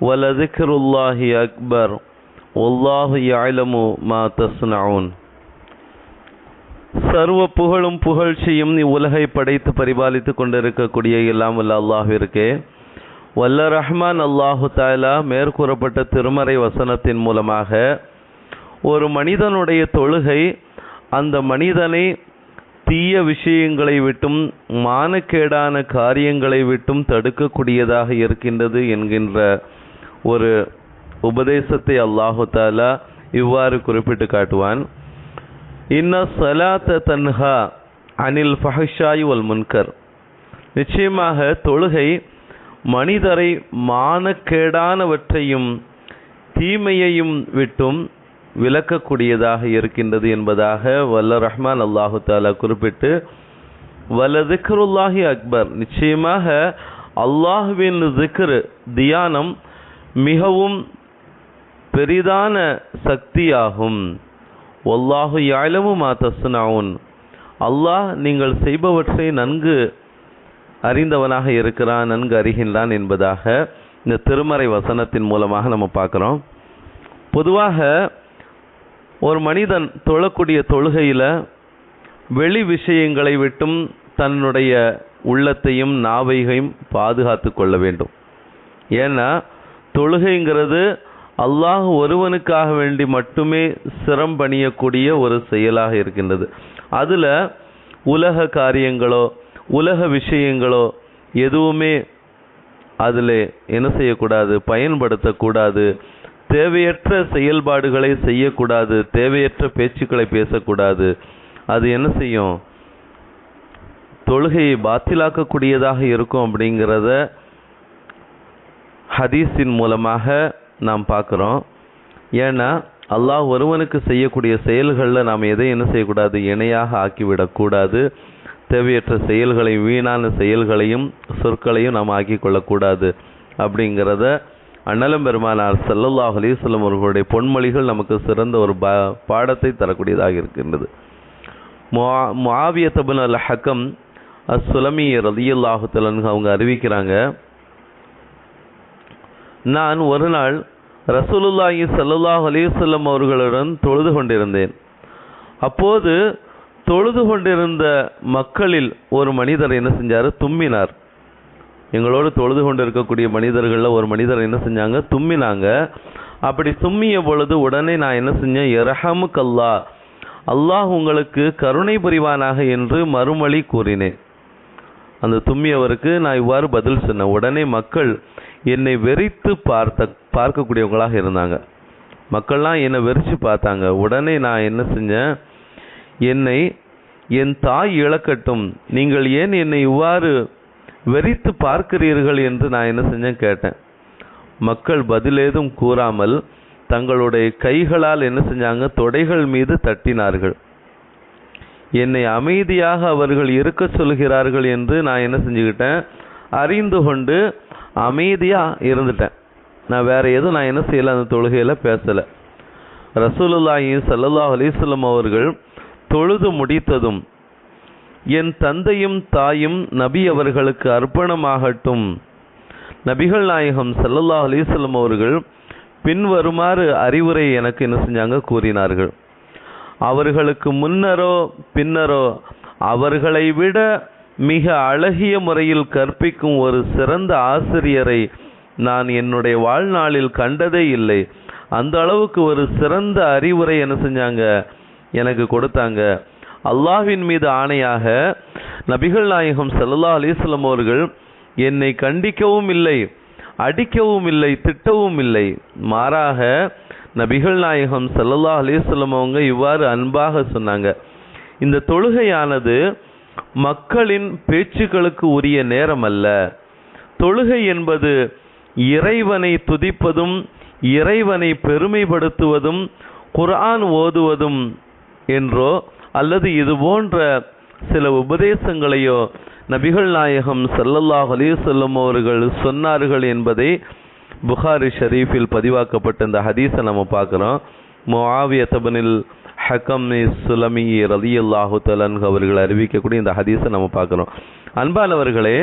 ولذكر الله أكبر والله يعلم ما تصنعون சர்வ புகழும் புகழ்ச்சியும் இவ்வுலகை படைத்து பரிபாலித்துக் கொண்டிருக்கக்கூடிய எல்லாம் வல்ல அல்லாஹிற்கே வல்ல ரஹ்மான் அல்லாஹு தாலா மேற்கூறப்பட்ட திருமறை வசனத்தின் மூலமாக ஒரு மனிதனுடைய தொழுகை அந்த மனிதனை தீய விஷயங்களை விட்டும் மானக்கேடான காரியங்களை விட்டும் தடுக்கக்கூடியதாக இருக்கின்றது என்கின்ற ஒரு உபதேசத்தை அல்லாஹு தாலா இவ்வாறு குறிப்பிட்டு காட்டுவான். இன்ன சலாத்த தன்ஹா அனில் ஃபஹஷாய் வல் முன்கர். நிச்சயமாக தொழுகை மனிதரை மானக்கேடானவற்றையும் தீமையையும் விட்டும் விளக்கக்கூடியதாக இருக்கின்றது என்பதாக வல்ல ரஹ்மான் அல்லாஹு தாலா குறிப்பிட்டு வல்ல திக்ருல்லாஹி அக்பர். நிச்சயமாக அல்லாஹுவின் திக்ரு தியானம் மிகவும் பெரிதான சக்தியாகும். ஒல்லாஹு யாழமு மா அல்லாஹ் நீங்கள் செய்பவற்றை நன்கு அறிந்தவனாக இருக்கிறான் நன்கு அறிகின்றான் என்பதாக இந்த திருமறை வசனத்தின் மூலமாக நம்ம பார்க்குறோம். பொதுவாக ஒரு மனிதன் தொழக்கூடிய தொழுகையில் வெளி விஷயங்களை விட்டும் தன்னுடைய உள்ளத்தையும் நாவைகையும் பாதுகாத்து கொள்ள வேண்டும். ஏன்னா தொழுகைங்கிறது அல்லாஹ் ஒருவனுக்காக வேண்டி மட்டுமே சிரம் பணியக்கூடிய ஒரு செயலாக இருக்கின்றது. அதில் உலக காரியங்களோ உலக விஷயங்களோ எதுவுமே அதில் என்ன செய்யக்கூடாது? பயன்படுத்தக்கூடாது. தேவையற்ற செயல்பாடுகளை செய்யக்கூடாது. தேவையற்ற பேச்சுக்களை பேசக்கூடாது. அது என்ன செய்யும்? தொழுகையை பாத்திலாக்கக்கூடியதாக இருக்கும் அப்படிங்கிறத ஹதீஸின் மூலமாக நாம் பார்க்குறோம். ஏன்னா அல்லாஹ் ஒருவனுக்கு செய்யக்கூடிய செயல்களில் நாம் எதை என்ன செய்யக்கூடாது? இணையாக ஆக்கிவிடக்கூடாது தேவையற்ற செயல்களை வீணான செயல்களையும் சொற்களையும் நாம் ஆக்கி கொள்ளக்கூடாது அப்படிங்கிறத அண்ணலம் பெருமானார் சல்லல்லாஹ் அலிஸ்லம் அவர்களுடைய பொன்மொழிகள் நமக்கு சிறந்த ஒரு பா பாடத்தை தரக்கூடியதாக இருக்கின்றது. முஆவிய தபுன் அல் ஹக்கம் அஸ்ஸுலமி ரதியுல்லாஹு அவங்க அறிவிக்கிறாங்க நான் ஒரு நாள் ரசூலுல்லாஹி சல்லுல்லாஹ் அலிசல்லம் அவர்களுடன் தொழுது கொண்டிருந்தேன். அப்போது தொழுது கொண்டிருந்த மக்களில் ஒரு மனிதர் என்ன செஞ்சார்? தும்மினார். எங்களோடு தொழுது கொண்டு இருக்கக்கூடிய மனிதர்களில் ஒரு மனிதர் என்ன செஞ்சாங்க? தும்மினாங்க. அப்படி தும்மிய பொழுது உடனே நான் என்ன செஞ்சேன்? எரஹமு கல்லா அல்லாஹ் உங்களுக்கு கருணை புரிவானாக என்று மறுமொழி கூறினேன். அந்த தும்மியவருக்கு நான் இவ்வாறு பதில் சொன்னேன். உடனே மக்கள் என்னை வெறித்து பார்த்த பார்க்கக்கூடியவங்களாக இருந்தாங்க. மக்கள்லாம் என்னை வெறித்து பார்த்தாங்க. உடனே நான் என்ன செஞ்சேன்? என்னை என் தாய் இழக்கட்டும். நீங்கள் ஏன் என்னை இவ்வாறு வெறித்து பார்க்கிறீர்கள்? என்று நான் என்ன செஞ்சேன் கேட்டேன். மக்கள் பதிலேதும் கூறாமல் தங்களுடைய கைகளால் என்ன செஞ்சாங்க? தொடைகள் மீது தட்டினார்கள். என்னை அமைதியாக அவர்கள் இருக்க சொல்கிறார்கள் என்று நான் என்ன செஞ்சுக்கிட்டேன். அறிந்து கொண்டு அமைதியாக இருந்துட்டேன். நான் வேறு எதுவும் நான் என்ன செய்யலை அந்த தொழுகையில் பேசலை. ரசூலுல்லாஹி சல்லல்லாஹ் அலிஸ்லம் அவர்கள் தொழுது முடித்ததும் என் தந்தையும் தாயும் நபி அவர்களுக்கு அர்ப்பணமாகட்டும். நபிகள் நாயகம் சல்லல்லாஹ் அலிஸ்லம் அவர்கள் பின்வருமாறு அறிவுரை எனக்கு என்ன செஞ்சாங்க கூறினார்கள். அவர்களுக்கு முன்னரோ பின்னரோ அவர்களை விட மிக அழகிய முறையில் கற்பிக்கும் ஒரு சிறந்த ஆசிரியரை நான் என்னுடைய வாழ்நாளில் கண்டதே இல்லை. அந்த அளவுக்கு ஒரு சிறந்த அறிவுரை என்ன செஞ்சாங்க? எனக்கு கொடுத்தாங்க. அல்லாஹ்வின் மீது ஆணையாக நபிகள் நாயகம் சல்லா அலிஸ்லம் அவர்கள் என்னை கண்டிக்கவும் இல்லை அடிக்கவும் இல்லை திட்டவும் இல்லை. மாறாக நபிகள் நாயகம் சல்லல்லா அலிஸ்லம் அவங்க இவ்வாறு அன்பாக சொன்னாங்க. இந்த தொழுகையானது மக்களின் பேச்சுக்களுக்கு உரிய நேரம் அல்ல தொழுகை என்பது இறைவனை துதிப்பதும் இறைவனை பெருமைப்படுத்துவதும் குர்ஆன் ஓதுவதும் என்றோ அல்லது இது போன்ற சில உபதேசங்களையோ நபிகள் நாயகம் சல்லல்லாஹ் அலிசல்லம் அவர்கள் சொன்னார்கள் என்பதை புகாரி ஷரீஃபில் பதிவாக்கப்பட்ட இந்த ஹதீஸை நம்ம பார்க்குறோம். முஆவியத்தபனில் ஹக்கம் சுலமி ரலியல்லாஹு தலன் அவர்கள் அறிவிக்கக்கூடிய இந்த ஹதீஸை நம்ம பார்க்குறோம் அன்பானவர்களே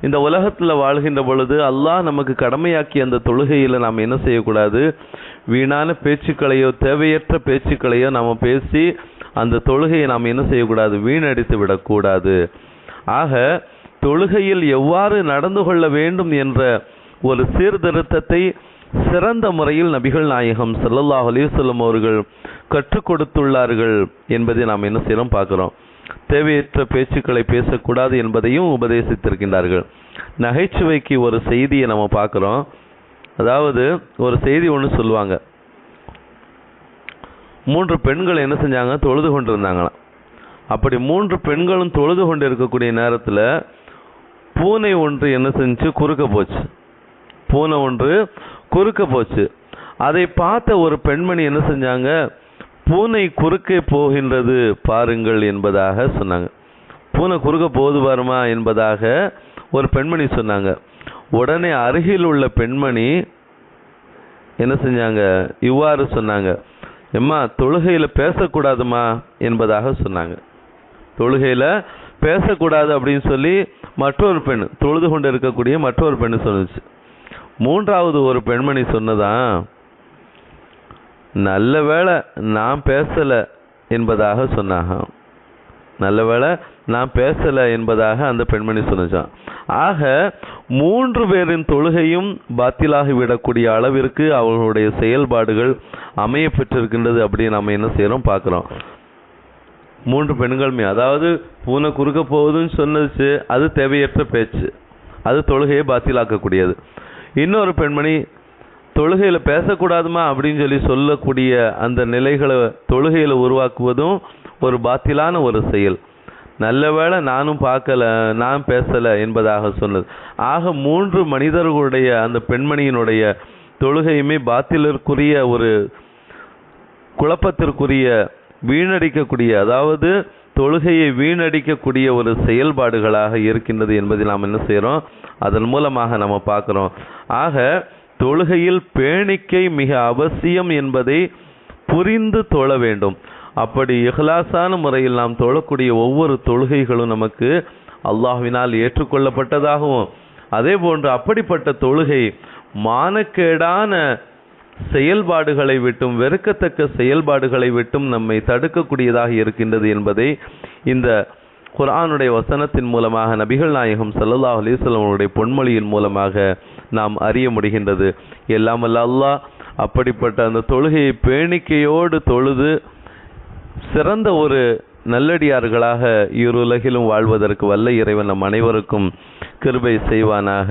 இந்த உலகத்தில் வாழ்கின்ற பொழுது அல்லாஹ் நமக்கு கடமையாக்கிய அந்த தொழுகையில் நாம் என்ன செய்யக்கூடாது? வீணான பேச்சுக்களையோ தேவையற்ற பேச்சுக்களையோ நாம் பேசி அந்த தொழுகையை நாம் என்ன செய்யக்கூடாது? வீணடித்து விடக்கூடாது. ஆக தொழுகையில் எவ்வாறு நடந்து கொள்ள வேண்டும் என்ற ஒரு சீர்திருத்தத்தை சிறந்த முறையில் நபிகள் நாயகம் சல்லல்லாஹ் அலிவசல்லம் அவர்கள் கற்றுக் கொடுத்துள்ளார்கள் என்பதை நாம் என்ன செய்யறோம் பார்க்கிறோம். தேவையற்ற பேச்சுக்களை பேசக்கூடாது என்பதையும் உபதேசித்திருக்கின்றார்கள். நகைச்சுவைக்கு ஒரு செய்தியை நம்ம பார்க்குறோம். அதாவது ஒரு செய்தி ஒன்று சொல்லுவாங்க. மூன்று பெண்கள் என்ன செஞ்சாங்க? தொழுது கொண்டிருந்தாங்களாம். அப்படி மூன்று பெண்களும் தொழுது கொண்டு இருக்கக்கூடிய நேரத்தில் பூனை ஒன்று என்ன செஞ்சு குறுக்க போச்சு. பூனை ஒன்று குறுக்க போச்சு. அதை பார்த்த ஒரு பெண்மணி என்ன செஞ்சாங்க? பூனை குறுக்கே போகின்றது பாருங்கள் என்பதாக சொன்னாங்க. பூனை குறுக்க போது பாருமா என்பதாக ஒரு பெண்மணி சொன்னாங்க. உடனே அருகில் உள்ள பெண்மணி என்ன செஞ்சாங்க? இவ்வாறு சொன்னாங்க. எம்மா தொழுகையில் பேசக்கூடாதுமா? என்பதாக சொன்னாங்க. தொழுகையில் பேசக்கூடாது அப்படின்னு சொல்லி மற்றொரு பெண் தொழுது கொண்டு இருக்கக்கூடிய மற்றொரு பெண் சொல்லுச்சு மூன்றாவது ஒரு பெண்மணி சொன்னதான் நல்ல வேளை நான் பேசலை என்பதாக சொன்னாங்க நல்ல வேளை நான் பேசலை என்பதாக அந்த பெண்மணி சொன்னான் ஆக மூன்று பேரின் தொழுகையும் பாத்திலாகிவிடக்கூடிய அளவிற்கு அவர்களுடைய செயல்பாடுகள் அமைய பெற்றிருக்கின்றது அப்படின்னு நம்ம என்ன செய்கிறோம் பார்க்குறோம். மூன்று பெண்களுமே அதாவது பூனை குறுக்க போகுதுன்னு சொன்னது அது தேவையற்ற பேச்சு. அது தொழுகையை பாத்திலாக்கக்கூடியது. இன்னொரு பெண்மணி தொழுகையில் பேசக்கூடாதுமா? அப்படின்னு சொல்லி சொல்லக்கூடிய அந்த நிலைகளை தொழுகையில் உருவாக்குவதும் ஒரு பாத்திலான ஒரு செயல். நல்ல வேளை நானும் பார்க்கல நான் பேசலை என்பதாக சொன்னது. ஆக மூன்று மனிதர்களுடைய அந்த பெண்மணியினுடைய தொழுகையுமே பாத்திலிற்குரிய ஒரு குழப்பத்திற்குரிய வீணடிக்கக்கூடிய அதாவது தொழுகையை வீணடிக்கக்கூடிய ஒரு செயல்பாடுகளாக இருக்கின்றது என்பதை நாம் என்ன செய்கிறோம்? அதன் மூலமாக நம்ம பார்க்குறோம். ஆக தொழுகையில் பேணிக்கை மிக அவசியம் என்பதை புரிந்து தொழ வேண்டும். அப்படி இஹ்லாசான முறையில் நாம் தொழக்கூடிய ஒவ்வொரு தொழுகைகளும் நமக்கு அல்லாஹ்வினால் ஏற்றுக்கொள்ளப்பட்டதாகவும் அதே போன்று அப்படிப்பட்ட தொழுகை மானக்கேடான செயல்பாடுகளை விட்டும் வெறுக்கத்தக்க செயல்பாடுகளை விட்டும் நம்மை தடுக்கக்கூடியதாக இருக்கின்றது என்பதை இந்த குரானுடைய வசனத்தின் மூலமாக நபிகள் நாயகம் ஸல்லல்லாஹு அலைஹி பொன்மொழியின் மூலமாக நாம் அறிய முடிகின்றது. எல்லாம் அல்லா அல்லாஹ் அப்படிப்பட்ட அந்த தொழுகையை பேணிக்கையோடு தொழுது சிறந்த ஒரு நல்லடியார்களாக இருலகிலும் வாழ்வதற்கு வல்ல இறைவன் நம் அனைவருக்கும் கிருபை செய்வானாக.